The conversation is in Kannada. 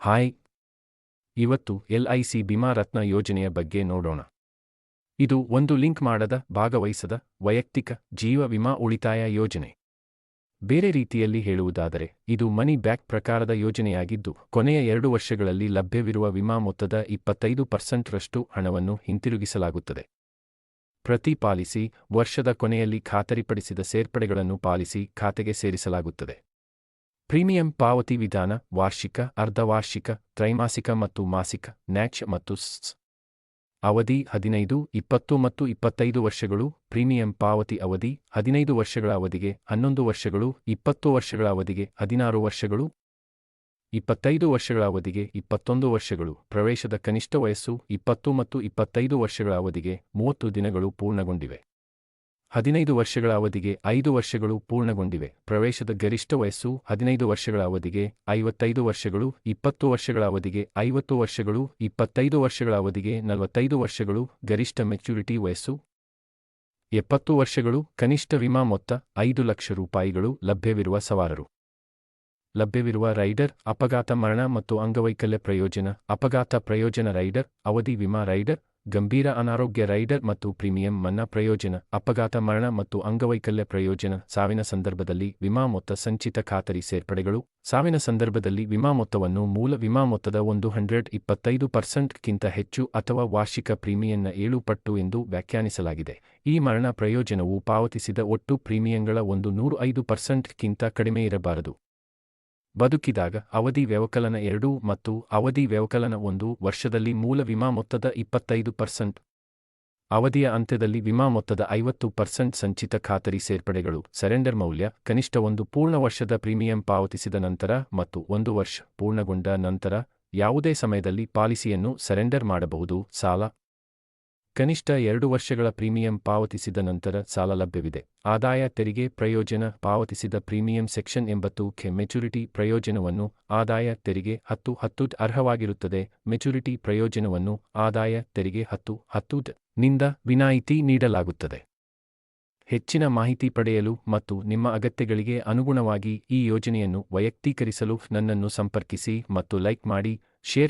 ಹಾಯ್. ಇವತ್ತು ಎಲ್ಐಸಿ ಬಿಮಾ ರತ್ನ ಯೋಜನೆಯ ಬಗ್ಗೆ ನೋಡೋಣ. ಇದು ಒಂದು ಲಿಂಕ್ ಮಾಡದ, ಭಾಗವಹಿಸದ, ವೈಯಕ್ತಿಕ ಜೀವ ವಿಮಾ ಉಳಿತಾಯ ಯೋಜನೆ. ಬೇರೆ ರೀತಿಯಲ್ಲಿ ಹೇಳುವುದಾದರೆ, ಇದು ಮನಿ ಬ್ಯಾಕ್ ಪ್ರಕಾರದ ಯೋಜನೆಯಾಗಿದ್ದು, ಕೊನೆಯ ಎರಡು ವರ್ಷಗಳಲ್ಲಿ ಲಭ್ಯವಿರುವ ವಿಮಾ ಮೊತ್ತದ ಇಪ್ಪತ್ತೈದು ಪರ್ಸೆಂಟ್ರಷ್ಟು ಹಣವನ್ನು ಹಿಂತಿರುಗಿಸಲಾಗುತ್ತದೆ. ಪ್ರತಿ ಪಾಲಿಸಿ ವರ್ಷದ ಕೊನೆಯಲ್ಲಿ ಖಾತರಿಪಡಿಸಿದ ಸೇರ್ಪಡೆಗಳನ್ನು ಪಾಲಿಸಿ, ಖಾತೆಗೆ ಸೇರಿಸಲಾಗುತ್ತದೆ. ಪ್ರೀಮಿಯಂ ಪಾವತಿ ವಿಧಾನ ವಾರ್ಷಿಕ, ಅರ್ಧವಾರ್ಷಿಕ, ತ್ರೈಮಾಸಿಕ ಮತ್ತು ಮಾಸಿಕ, ನ್ಯಾಚ್ ಮತ್ತು ಅವಧಿ ಹದಿನೈದು, ಇಪ್ಪತ್ತು ಮತ್ತು ಇಪ್ಪತ್ತೈದು ವರ್ಷಗಳು, ಪ್ರೀಮಿಯಂ ಪಾವತಿ ಅವಧಿ ಹದಿನೈದು ವರ್ಷಗಳ ಅವಧಿಗೆ ಹನ್ನೊಂದು ವರ್ಷಗಳು, ಇಪ್ಪತ್ತು ವರ್ಷಗಳ ಅವಧಿಗೆ ಹದಿನಾರು ವರ್ಷಗಳು, ಇಪ್ಪತ್ತೈದು ವರ್ಷಗಳ ಅವಧಿಗೆ ಇಪ್ಪತ್ತೊಂದು ವರ್ಷಗಳು, ಪ್ರವೇಶದ ಕನಿಷ್ಠ ವಯಸ್ಸು ಇಪ್ಪತ್ತು ಮತ್ತು ಇಪ್ಪತ್ತೈದು ವರ್ಷಗಳ ಅವಧಿಗೆ ಮೂವತ್ತು ದಿನಗಳು ಪೂರ್ಣಗೊಂಡಿವೆ. ಹದಿನೈದು ವರ್ಷಗಳ ಅವಧಿಗೆ ಐದು ವರ್ಷಗಳು ಪೂರ್ಣಗೊಂಡಿವೆ. ಪ್ರವೇಶದ ಗರಿಷ್ಠ ವಯಸ್ಸು ಹದಿನೈದು ವರ್ಷಗಳ ಅವಧಿಗೆ ಐವತ್ತೈದು ವರ್ಷಗಳು, ಇಪ್ಪತ್ತು ವರ್ಷಗಳ ಅವಧಿಗೆ ಐವತ್ತು ವರ್ಷಗಳು, ಇಪ್ಪತ್ತೈದು ವರ್ಷಗಳ ಅವಧಿಗೆ ನಲವತ್ತೈದು ವರ್ಷಗಳು, ಗರಿಷ್ಠ ಮೆಚ್ಯೂರಿಟಿ ವಯಸ್ಸು ಎಪ್ಪತ್ತು ವರ್ಷಗಳು, ಕನಿಷ್ಠ ವಿಮಾ ಮೊತ್ತ ಐದು ಲಕ್ಷ ರೂಪಾಯಿಗಳು ಲಭ್ಯವಿರುವ ಸವಾರರು. ಲಭ್ಯವಿರುವ ರೈಡರ್, ಅಪಘಾತ ಮರಣ ಮತ್ತು ಅಂಗವೈಕಲ್ಯ ಪ್ರಯೋಜನ, ಅಪಘಾತ ಪ್ರಯೋಜನ ರೈಡರ್, ಅವಧಿ ವಿಮಾ ರೈಡರ್ ಗಂಭೀರ ಅನಾರೋಗ್ಯ ರೈಡರ್ ಮತ್ತು ಪ್ರೀಮಿಯಂ ಮನ್ನಾ ಪ್ರಯೋಜನ, ಅಪಘಾತ ಮರಣ ಮತ್ತು ಅಂಗವೈಕಲ್ಯ ಪ್ರಯೋಜನ, ಸಾವಿನ ಸಂದರ್ಭದಲ್ಲಿ ವಿಮಾ ಮೊತ್ತ ಸಂಚಿತ ಖಾತರಿ ಸೇರ್ಪಡೆಗಳು, ಸಾವಿನ ಸಂದರ್ಭದಲ್ಲಿ ವಿಮಾ ಮೊತ್ತವನ್ನು ಮೂಲ ವಿಮಾ ಮೊತ್ತದ ಒಂದು ಹಂಡ್ರೆಡ್ ಇಪ್ಪತ್ತೈದು ಪರ್ಸೆಂಟ್ಗಿಂತ ಹೆಚ್ಚು ಅಥವಾ ವಾರ್ಷಿಕ ಪ್ರೀಮಿಯಂನ ಏಳು ಪಟ್ಟು ಎಂದು ವ್ಯಾಖ್ಯಾನಿಸಲಾಗಿದೆ. ಈ ಮರಣ ಪ್ರಯೋಜನವು ಪಾವತಿಸಿದ ಒಟ್ಟು ಪ್ರೀಮಿಯಂಗಳ ಒಂದು ನೂರು ಐದು ಪರ್ಸೆಂಟ್ಗಿಂತ ಕಡಿಮೆ ಇರಬಾರದು. ಬದುಕಿದಾಗ ಅವಧಿ ವ್ಯವಕಲನ ಎರಡು ಮತ್ತು ಅವಧಿ ವ್ಯವಕಲನ ಒಂದು ವರ್ಷದಲ್ಲಿ ಮೂಲ ವಿಮಾ ಮೊತ್ತದ ಇಪ್ಪತ್ತೈದು ಪರ್ಸೆಂಟ್. ಅವಧಿಯ ಅಂತ್ಯದಲ್ಲಿ ವಿಮಾ ಮೊತ್ತದ ಐವತ್ತು ಪರ್ಸೆಂಟ್ ಸಂಚಿತ ಖಾತರಿ ಸೇರ್ಪಡೆಗಳು, ಸರೆಂಡರ್ ಮೌಲ್ಯ, ಕನಿಷ್ಠ ಒಂದು ಪೂರ್ಣ ವರ್ಷದ ಪ್ರೀಮಿಯಂ ಪಾವತಿಸಿದ ನಂತರ ಮತ್ತು ಒಂದು ವರ್ಷ ಪೂರ್ಣಗೊಂಡ ನಂತರ ಯಾವುದೇ ಸಮಯದಲ್ಲಿ ಪಾಲಿಸಿಯನ್ನು ಸರೆಂಡರ್ ಮಾಡಬಹುದು, ಸಾಲ. ಕನಿಷ್ಠ ಎರಡು ವರ್ಷಗಳ ಪ್ರೀಮಿಯಂ ಪಾವತಿಸಿದ ನಂತರ ಸಾಲ ಲಭ್ಯವಿದೆ. ಆದಾಯ ತೆರಿಗೆ ಪ್ರಯೋಜನ ಪಾವತಿಸಿದ ಪ್ರೀಮಿಯಂ ಸೆಕ್ಷನ್ ಎಂಬತ್ತು ಕೆ ಮೆಚುರಿಟಿ ಪ್ರಯೋಜನವನ್ನು ಆದಾಯ ತೆರಿಗೆ ಹತ್ತು ಹತ್ತು ಅರ್ಹವಾಗಿರುತ್ತದೆ. ಮೆಚುರಿಟಿ ಪ್ರಯೋಜನವನ್ನು ಆದಾಯ ತೆರಿಗೆ ಹತ್ತು ಹತ್ತು ನಿಂದ ವಿನಾಯಿತಿ ನೀಡಲಾಗುತ್ತದೆ. ಹೆಚ್ಚಿನ ಮಾಹಿತಿ ಪಡೆಯಲು ಮತ್ತು ನಿಮ್ಮ ಅಗತ್ಯಗಳಿಗೆ ಅನುಗುಣವಾಗಿ ಈ ಯೋಜನೆಯನ್ನು ವೈಯಕ್ತೀಕರಿಸಲು ನನ್ನನ್ನು ಸಂಪರ್ಕಿಸಿ ಮತ್ತು ಲೈಕ್ ಮಾಡಿ, ಶೇರ್